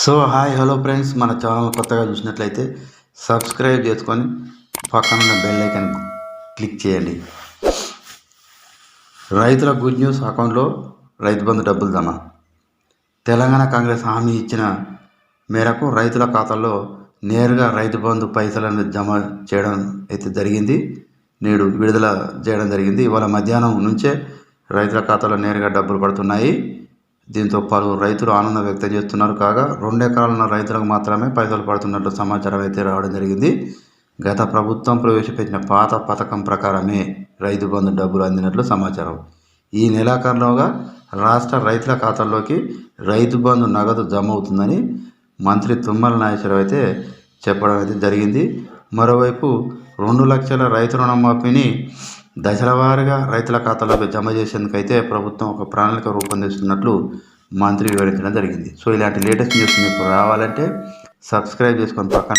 So hi hello friends. మన channel కొత్తగా చూసినట్లయితే సబ్స్క్రైబ్ చేసుకొని పక్కన ఉన్న బెల్ ఐకాన్ క్లిక్ చేయండి. రైతుల గుడ్ న్యూస్ అకౌంట్లో రైతు బంధు డబ్బులు జమ. తెలంగాణ కాంగ్రెస్ హామీ ఇచ్చిన మేరకు రైతుల ఖాతాల్లో నేరుగా రైతు బంధు పైసలను జమ చేయడం అయితే జరిగింది. నేడు విడుదల చేయడం జరిగింది. ఇవాళ మధ్యాహ్నం నుంచే రైతుల ఖాతాలో నేరుగా డబ్బులు పడుతున్నాయి. దీంతో పలువురు రైతులు ఆనందం వ్యక్తం చేస్తున్నారు. కాగా రెండు ఎకరాలున్న రైతులకు మాత్రమే పైసలు పడుతున్నట్లు సమాచారం అయితే రావడం జరిగింది. గత ప్రభుత్వం ప్రవేశపెట్టిన పాత పథకం ప్రకారమే రైతు బంధు డబ్బులు అందినట్లు సమాచారం. ఈ నెలాఖరులోగా రాష్ట్ర రైతుల ఖాతాల్లోకి రైతు బంధు నగదు జమ అవుతుందని మంత్రి తుమ్మల నాగేశ్వరరావు అయితే చెప్పడం అయితే జరిగింది. మరోవైపు రెండు లక్షల రైతు రుణమాఫీని దశల వారీగా రైతుల ఖాతాలోకి జమ చేసేందుకైతే ప్రభుత్వం ఒక ప్రణాళిక రూపొందిస్తున్నట్లు మంత్రి వివరించడం జరిగింది. సో ఇలాంటి లేటెస్ట్ న్యూస్ మీకు రావాలంటే సబ్స్క్రైబ్ చేసుకొని పక్కన